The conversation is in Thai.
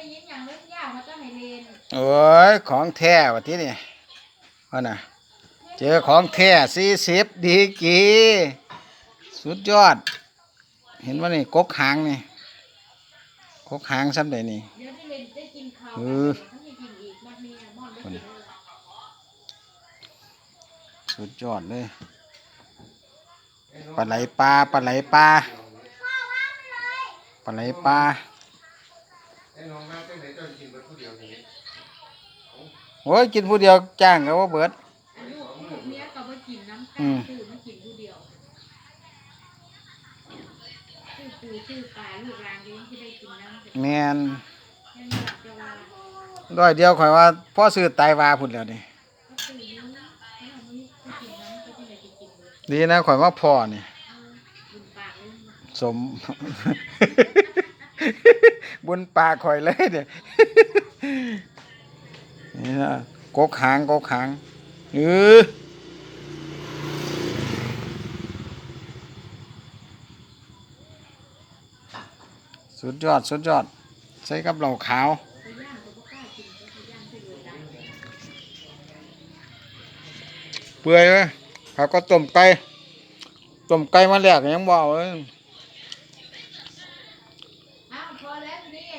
ได้ยินอย่างเรื่องยากมาต้องให้เรียนโอ้ยของแท้วะที่นี่ว่าน่ะ เจอของแท้สี่สิบดีกีสุดยอด เห็นว่านี่กกหางนี่กกหางซ้ำใดนี่เดี๋ยวได้เรียนได้กินข้าวเอกันอถ้ามีกินอีกมากมีอะมอนได้กินเลยสุดยอดเลยปลาไหลปลาปลาไหลปลาปลาไหลปลาไอ้น้องมาจังไหนเจ้ากินเบิดผู้เดียวนี่โอ้ยกินผู้เดียวจ้างก็ว่าเบิดอันลูกลูกเมียก็มากินน้ำอืข้าวมซื้อมากินผู้เดียวชื่อปูชื่อปลาลูกหลานเลี้ยงที่ได้กินน้ำแต่แมนแค่นี้จะว่าร้อยเดียวข่อยว่าพ่อซื้อตายวาพุ่นแล้วนี่ก็คือนี้ถ้าเราไม่ได้กินน้ำก็ที่ไหนจะกินเลยดีนะข่อยว่าพ่อนี่บุญปากเลย สม บนปากข่อยเลยเนี่ยนี่นะกกหางกกหางเออสุดยอด สุดยอดใส่กับเหล่าขาวไปย่างก็บ่กล้ากินก็ไปย่างที่เลยได้เปื่อยเลยเขาก็ต้มไก่ต้มไก่มาแหลกยังบ่เอาเลย พอแล้วนี่